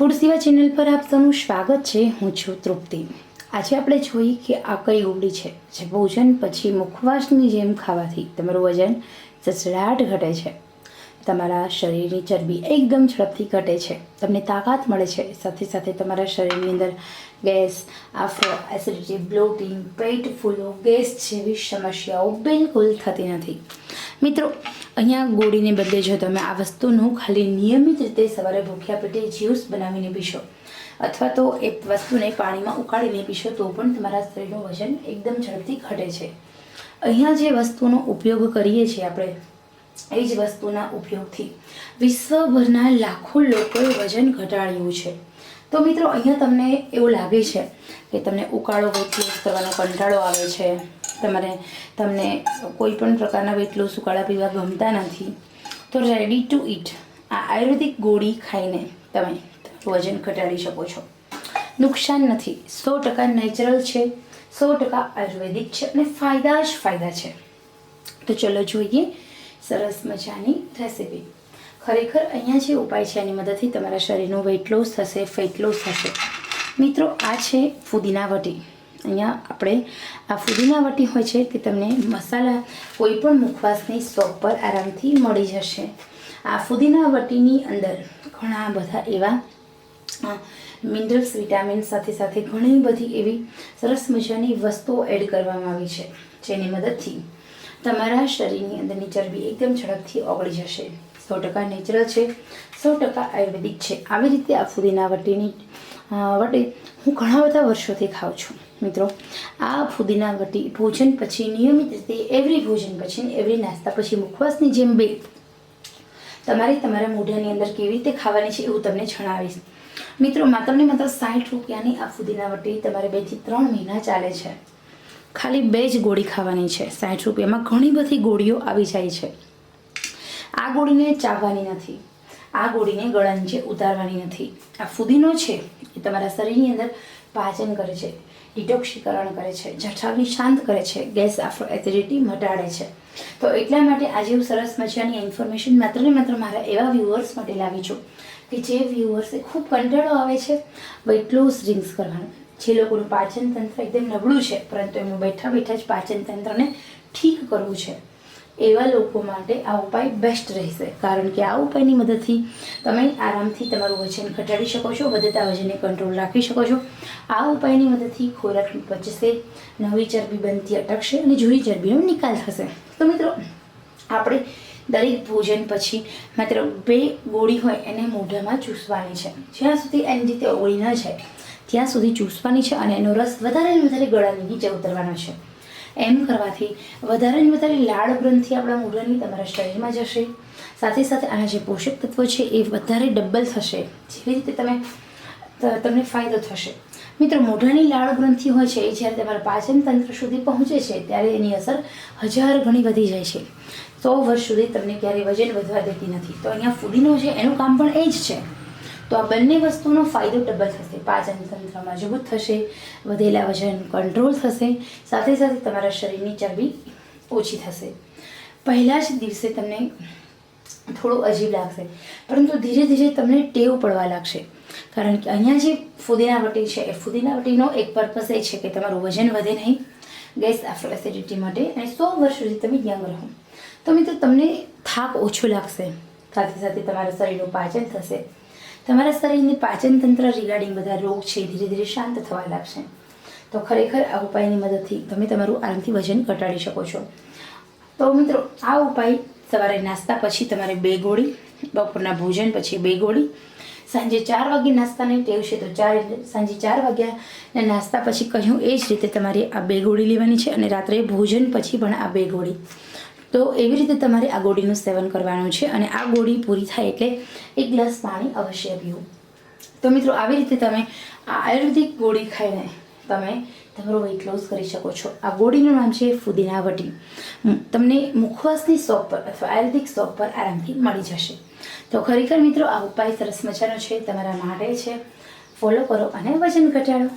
Food સેવા channel પર આપ સૌનું સ્વાગત છે. હું છું તૃપ્તિ. આજે આપણે જોઈએ કે આ કઈ ઉગડી છે, જે ભોજન પછી મુખવાસની જેમ ખાવાથી તમારું વજન સસડાટ ઘટે છે. તમારા શરીરની ચરબી એકદમ ઝડપથી ઘટે છે. તમને તાકાત મળે છે. સાથે સાથે તમારા શરીરની અંદર ગેસ, આફ્રો, એસિડિટી, બ્લોટિંગ, પેટ ફૂલો, ગેસ જેવી સમસ્યાઓ બિલકુલ થતી નથી. મિત્રો, અહીંયા ગોળીને બદલે જો તમે આ વસ્તુનું ખાલી નિયમિત રીતે સવારે ભૂખ્યા પેટે જ્યુસ બનાવીને પીશો અથવા તો એ વસ્તુને પાણીમાં ઉકાળીને પીશો, તો પણ તમારા શરીરનું વજન એકદમ ઝડપથી ઘટે છે. અહીંયા જે વસ્તુનો ઉપયોગ કરીએ છીએ આપણે એ જ વસ્તુના ઉપયોગથી. વિશ્વભરના લાખો લોકોએ વજન ઘટાડ્યું છે. તો મિત્રો, અહીંયા તમને એવું લાગે છે કે તમને ઉકાળો વેટ લોસ કરવાનો કંટાળો આવે છે, તમારે તમને કોઈ પણ પ્રકારના વેટ લોસ ઉકાળા પીવા ગમતા નથી, તો રેડી ટુ ઇટ આ આયુર્વેદિક ગોળી ખાઈને તમે વજન ઘટાડી શકો છો. નુકસાન નથી. સો ટકા નેચરલ છે, સો ટકા આયુર્વેદિક છે અને ફાયદા જ ફાયદા છે. તો ચલો જોઈએ સરસ મજાની રેસીપી ખરેખર અહીંયા જે ઉપાય છે એની મદદથી તમારા શરીરનું વેઇટ લોસ થશે ફેટ લોસ થશે. મિત્રો, આ છે ફુદીના વટી. અહીંયા આપણે આ ફુદીના વટી હોય છે તે તમને મસાલા કોઈ પણ મુખવાસની શોપ પર આરામથી મળી જશે. આ ફુદીના વટીની અંદર ઘણા બધા એવા મિનરલ્સ વિટામિન સાથે સાથે ઘણી બધી એવી સરસ મજાની વસ્તુઓ એડ કરવામાં આવી છે, જેની મદદથી તમારા શરીરની અંદરની ચરબી એકદમ ઝડપથી ઓગળી જશે. સો ટકા નેચરલ છે. સો ટકા આયુર્વેદિક છે. આવી રીતે આ ફુદીના વટીની વટી હું ઘણા બધા વર્ષોથી ખાઉં છું. મિત્રો, આ ફુદીના વટી ભોજન પછી, નિયમિત રીતે એવરી ભોજન પછી એવરી નાસ્તા પછી, મુખવાસની જેમ બે. તમારે તમારા મોઢાની અંદર કેવી રીતે ખાવાની છે એવું તમને જણાવીશ. મિત્રો, માત્ર ને માત્ર સાઠ રૂપિયાની આ ફુદીના વટી તમારે બેથી ત્રણ મહિના ચાલે છે. ખાલી બે જ ગોળી ખાવાની છે, સાઠ રૂપિયામાં ઘણી બધી ગોળીઓ આવી જાય છે. આ ગોળીને ચાવવાની નથી. આ ગોળીને ગળા નીચે ઉતારવાની નથી. આ ફુદીનો છે, એ તમારા શરીરની અંદર પાચન કરે છે, ડિટોક્સિકરણ કરે છે જઠરાગ્નિ શાંત કરે છે, ગેસ આફ્રો એસિડિટી મટાડે છે. તો એટલા માટે આજે હું સરસ મજાની ઇન્ફોર્મેશન માત્ર ને માત્ર મારા એવા વ્યૂઅર્સ માટે લાવી છું કે જે વ્યૂઅર્સે ખૂબ કંટાળો આવે છે વેટ લોસ ડ્રિંક્સ કરવાનું. જે લોકોનું પાચન તંત્ર એકદમ નબળું છે, પરંતુ એમનું બેઠા બેઠા જ પાચન તંત્રને ઠીક કરવું છે. એવા લોકો માટે આ ઉપાય બેસ્ટ રહેશે. કારણ કે આ ઉપાયની મદદથી તમે આરામથી તમારું વજન ઘટાડી શકો છો, વધતા વજનને કંટ્રોલ રાખી શકો છો. આ ઉપાયની મદદથી ખોરાક પચશે, નવી ચરબી બનતી અટકશે અને જૂની ચરબીનો નિકાલ થશે. તો મિત્રો, આપણે દરેક ભોજન પછી માત્ર બે ગોળી હોય એને મોઢામાં ચૂસવાની છે. જ્યાં સુધી એની રીતે ઓળી ન જાય, ત્યાં સુધી ચૂસવાની છે અને એનો રસ વધારે ને વધારે ગળાની નીચે ઉતરવાનો છે. એમ કરવાથી વધારે ને વધારે લાળ ગ્રંથિ આપણા મૂઢાની તમારા શરીરમાં જશે. સાથે સાથે આના જે પોષક તત્વો છે એ વધારે ડબલ થશે. જેવી રીતે તમે તમને ફાયદો થશે. મિત્રો, મોઢાની લાળ ગ્રંથિ હોય છે, એ જ્યારે તમારા પાચન તંત્ર સુધી પહોંચે છે, ત્યારે એની અસર હજાર ગણી વધી જાય છે. સો વર્ષ સુધી તમને ક્યારેય વજન વધવા દેતી નથી. તો અહીંયા ફૂડીનું છે, એનું કામ પણ એ જ છે. તો આ બંને વસ્તુનો ફાયદો ડબલ થશે. પાચન તંત્ર મજબૂત થશે, વધેલા વજન કંટ્રોલ થશે, સાથે સાથે તમારા શરીરની ચરબી ઓછી થશે. પહેલા જ દિવસે તમને થોડું અજીબ લાગશે, પરંતુ ધીરે ધીરે તમને ટેવ પડવા લાગશે. કારણ કે અહીંયા જે ફુદીના વટી છે, એ ફુદીના વટીનો એક પર્પસ એ છે કે તમારું વજન વધે નહીં. ગેસ આફ્ટર એસિડિટી માટે અને સો વર્ષ સુધી તમે યંગ રહો. તો મિત્રો, તમને થાક ઓછો લાગશે. સાથે સાથે તમારા શરીરનું પાચન થશે. તમારા શરીરની પાચન તંત્ર રિગાર્ડિંગ બધા રોગ છે, ધીરે ધીરે શાંત થવા લાગશે. તો ખરેખર આ ઉપાયની મદદથી તમે તમારું આરામથી વજન ઘટાડી શકો છો. તો મિત્રો, આ ઉપાય સવારે નાસ્તા પછી તમારે બે ગોળી, બપોરના ભોજન પછી બે ગોળી સાંજે ચાર વાગે નાસ્તાની ટેવ છે તો ચાર, સાંજે ચાર વાગ્યાના નાસ્તા પછી કહ્યું, એ જ રીતે તમારે આ બે ગોળી લેવાની છે અને રાત્રે ભોજન પછી પણ આ બે ગોળી. તો એવી રીતે તમારે આ ગોળીનું સેવન કરવાનું છે અને આ ગોળી પૂરી થાય એટલે એક ગ્લાસ પાણી અવશ્ય પીવું. તો મિત્રો, આવી રીતે તમે આ આયુર્વેદિક ગોળી ખાઈને તમે તમારો વેઇટ લોસ કરી શકો છો. આ ગોળીનું નામ છે ફુદીના વટી તમને મુખવાસની શોપ પર અથવા આયુર્વેદિક શોપ પર આરામથી મળી જશે. તો ખરેખર મિત્રો, આ ઉપાય સરસ મજાનો છે. તમારા માટે છે. ફોલો કરો અને વજન ઘટાડો.